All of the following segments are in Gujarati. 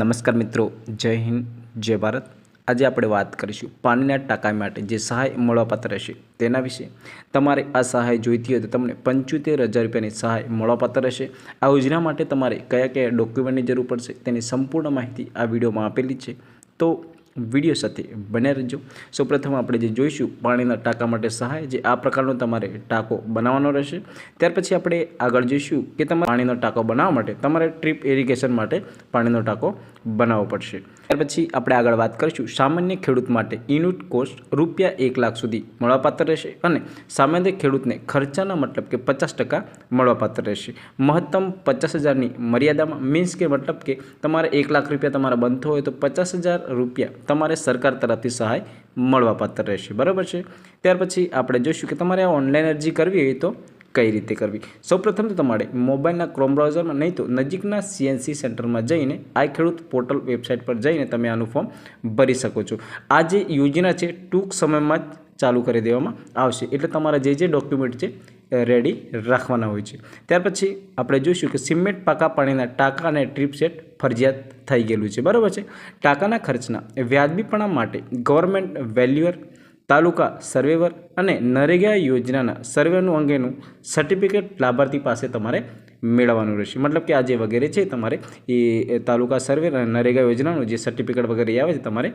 નમસ્કાર મિત્રો, જય હિન્દ, જય ભારત. આજે આપણે વાત કરીશું પાણીના ટાંકા માટે જે સહાય મળવાપાત્ર રહેશે તેના વિશે. તમારે આ સહાય જોઈતી હોય તો તમને પંચોતેર હજાર રૂપિયાની સહાય મળવાપાત્ર રહેશે. આ યોજના માટે તમારે કયા કયા ડોક્યુમેન્ટની જરૂર પડશે તેની સંપૂર્ણ માહિતી આ વિડીયોમાં આપેલી છે. તો વીડિયો સાથે બન્યા રહેજો. સૌપ્રથમ આપણે જે જોઈશું, પાણીના ટાંકા માટે સહાય, જે આ પ્રકારનો તમારે ટાંકો બનાવવાનો રહેશે. ત્યાર પછી આપણે આગળ જોઈશું કે તમારે પાણીનો ટાંકો બનાવવા માટે તમારે ટ્રીપ ઇરિગેશન માટે પાણીનો ટાંકો બનાવવો પડશે. ત્યાર પછી આપણે આગળ વાત કરીશું સામાન્ય ખેડૂત માટે યુનિટ કોસ્ટ રૂપિયા એક લાખ સુધી મળવાપાત્ર રહેશે અને સામાન્ય ખેડૂતને ખર્ચાના મતલબ કે પચાસ ટકા મળવાપાત્ર રહેશે. મહત્તમ પચાસ હજારની મર્યાદામાં મીન્સ કે મતલબ કે તમારે એક લાખ રૂપિયા તમારા બનતો હોય તો પચાસ હજાર રૂપિયા તમારે સરકાર તરફથી સહાય મળવાપાત્ર રહેશે. બરાબર છે? ત્યાર પછી આપણે જોઈશું કે તમારે આ ઓનલાઈન અરજી કરવી હોય તો કઈ રીતે કરવી? સૌપ્રથમ તો તમારે મોબાઈલના ક્રોમ બ્રાઉઝરમાં નહીં તો નજીકના સીએનસી સેન્ટરમાં જઈને આ ખેડૂત પોર્ટલ વેબસાઇટ પર જઈને તમે આનું ફોર્મ ભરી શકો છો. આ જે યોજના છે, ટૂંક સમયમાં જ ચાલુ કરી દેવામાં આવશે. એટલે તમારા જે જે ડોક્યુમેન્ટ છે રેડી રાખવાના હોય છે. ત્યાર પછી આપણે જોઈશું કે સિમેન્ટ, પાકા પાણીના ટાંકા અને ટ્રીપ સેટ ફરજિયાત થઈ ગયેલું છે. બરાબર છે? ટાંકાના ખર્ચના વ્યાજબીપણા માટે ગવર્મેન્ટ વેલ્યુઅર તાલુકા સર્વેવર અને નરેગા યોજનાના સર્વેનું અંગેનું સર્ટિફિકેટ લાભાર્થી પાસે તમારે મેળવવાનું રહેશે. મતલબ કે આ જે વગેરે છે તમારે એ તાલુકા સર્વે અને નરેગા યોજનાનું જે સર્ટિફિકેટ વગેરે આવે છે તમારે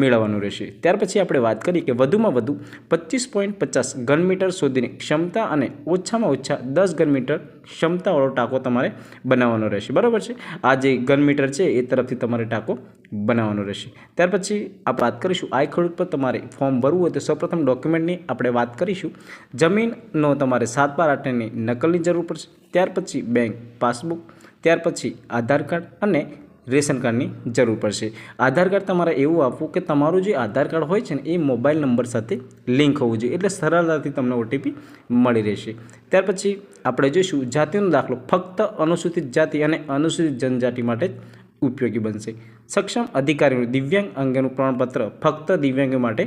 મેળવવાનું રહેશે. ત્યાર પછી આપણે વાત કરીએ કે વધુમાં વધુ પચીસ પોઈન્ટ પચાસ ઘન મીટર સુધીની ક્ષમતા અને ઓછામાં ઓછા દસ ઘન મીટર ક્ષમતાવાળો ટાંકો તમારે બનાવવાનો રહેશે. બરાબર છે? આ જે ઘન મીટર છે એ તરફથી તમારે ટાંકો બનાવવાનો રહેશે. ત્યાર પછી આપણે વાત કરીશું આ ખેડૂત પર તમારે ફોર્મ ભરવું હોય તો સૌપ્રથમ ડોક્યુમેન્ટની આપણે વાત કરીશું. જમીનનો તમારે સાત બાર આઠની નકલની જરૂર પડશે. ત્યાર પછી બેંક પાસબુક ત્યાર પછી આધાર કાર્ડ અને રેશન કાર્ડની જરૂર પડશે. આધાર કાર્ડ તમારે એવું આપવું કે તમારું જે આધાર કાર્ડ હોય છે ને, એ મોબાઈલ નંબર સાથે લિંક હોવું જોઈએ. એટલે સરળતાથી તમને ઓટીપી મળી રહેશે. ત્યાર પછી આપણે જોઈશું જાતિનો દાખલો. ફક્ત અનુસૂચિત જાતિ અને અનુસૂચિત જનજાતિ માટે જ ઉપયોગી બનશે. સક્ષમ અધિકારીનું દિવ્યાંગ અંગેનું પ્રમાણપત્ર ફક્ત દિવ્યાંગો માટે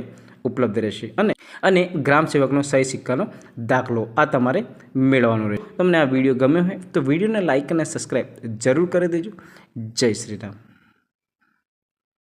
ઉપલબ્ધ રહેશે. અને અને ગ્રામ સેવકનો સહી સિક્કાનો દાખલો આ તમારે મેળવવાનો રહેશે. તમને આ વીડિયો ગમ્યો હોય તો વિડીયોને લાઇક અને સબસ્ક્રાઈબ જરૂર કરી દેજો. જય શ્રી રામ.